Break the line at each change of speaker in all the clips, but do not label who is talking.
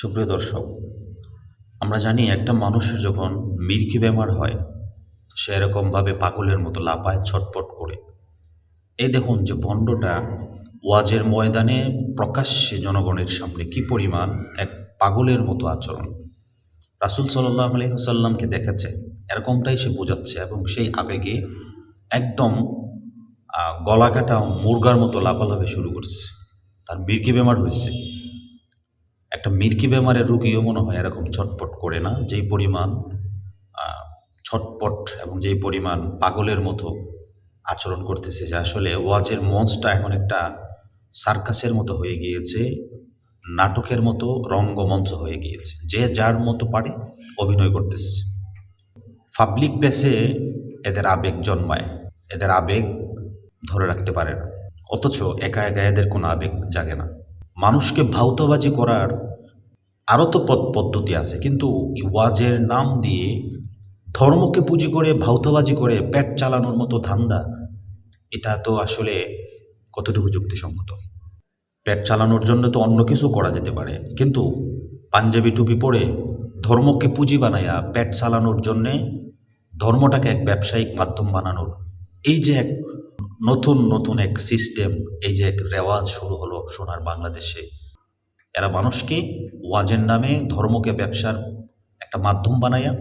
সুপ্রিয় দর্শক, আমরা জানি একটা মানুষের যখন মির্কি বেমার হয়, সে এরকমভাবে পাগলের মতো লাপায় ছটপট করে। এই দেখুন যে ভণ্ডটা ওয়াজের ময়দানে প্রকাশ্যে জনগণের সামনে কি পরিমাণ এক পাগলের মতো আচরণ। রাসুল সাল্লাহ আলহিহাসাল্লামকে দেখেছে এরকমটাই সে বোঝাচ্ছে এবং সেই আবেগে একদম গলা কাটা মুরগার মতো লাফালাফি শুরু করছে। তার মির্কি বেমার হয়েছে। একটা মির্কি বেমারের রুগীও মনে হয় এরকম ছটপট করে না, যেই পরিমাণ ছটপট এবং যেই পরিমাণ পাগলের মতো আচরণ করতেছে। যে আসলে ওয়াজের মঞ্চটা এখন একটা সার্কাসের মতো হয়ে গিয়েছে। নাটকের মতো রঙ্গমঞ্চ হয়ে গিয়েছে। যে যার মতো পারে অভিনয় করতেছে। পাবলিক প্লেসে এদের আবেগ জন্মায়। এদের আবেগ ধরে রাখতে পারে না। অথচ একা একা এদের কোনো আবেগ জাগে না। মানুষকে ভাউতবাজি করার আরও তো পদ, পদ্ধতি আছে। কিন্তু ওয়াজের নাম দিয়ে ধর্মকে পুঁজি করে ভাউতবাজি করে, পেট চালানোর মতো ধান্দা, এটা তো আসলে কতটুকু যুক্তিসঙ্গত? পেট চালানোর জন্য তো অন্য কিছু করা যেতে পারে। কিন্তু পাঞ্জাবি টুপি পরে ধর্মকে পুঁজি বানায়া পেট চালানোর জন্যে ধর্মটাকে এক ব্যবসায়িক মাধ্যম বানানোর এই যে এক নতুন নতুন এক সিস্টেম এই যে এক রেওয়াজ শুরু হলো সোনার বাংলাদেশে। এরা মানুষকে ওয়াজের নামে ধর্মকে ব্যবসার একটা মাধ্যম বানায়া,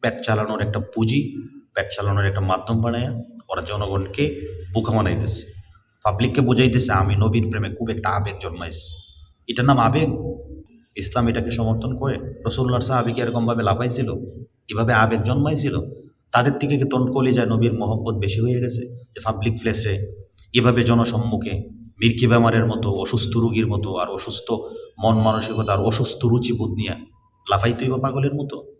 পেট চালানোর একটা পুঁজি, পেট চালানোর একটা মাধ্যম বানায়া ওরা জনগণকে বোকা বানাইতেছে। পাবলিককে বুঝাইতেছে, আমি নবীর প্রেমে খুব একটা আবেগ জন্মাইছে। এটার নাম আবেগ? ইসলাম এটাকে সমর্থন করে? রসুল্লার সাহাবিকে এরকমভাবে লাফাইছিল? এভাবে আবেগ জন্মাইছিল? তাদের থেকে কি তন্ডকলি যায় নবীর মহব্বত বেশি হয়ে গেছে? যে পাবলিক প্লেসে এভাবে জনসম্মুখে, মির্কি বেমারের মতো, অসুস্থ রুগীর মতো, আর অসুস্থ মন মানসিকতা আর অসুস্থ রুচিবোধ নিয়ে লাফাইতই বা পাগলের মতো?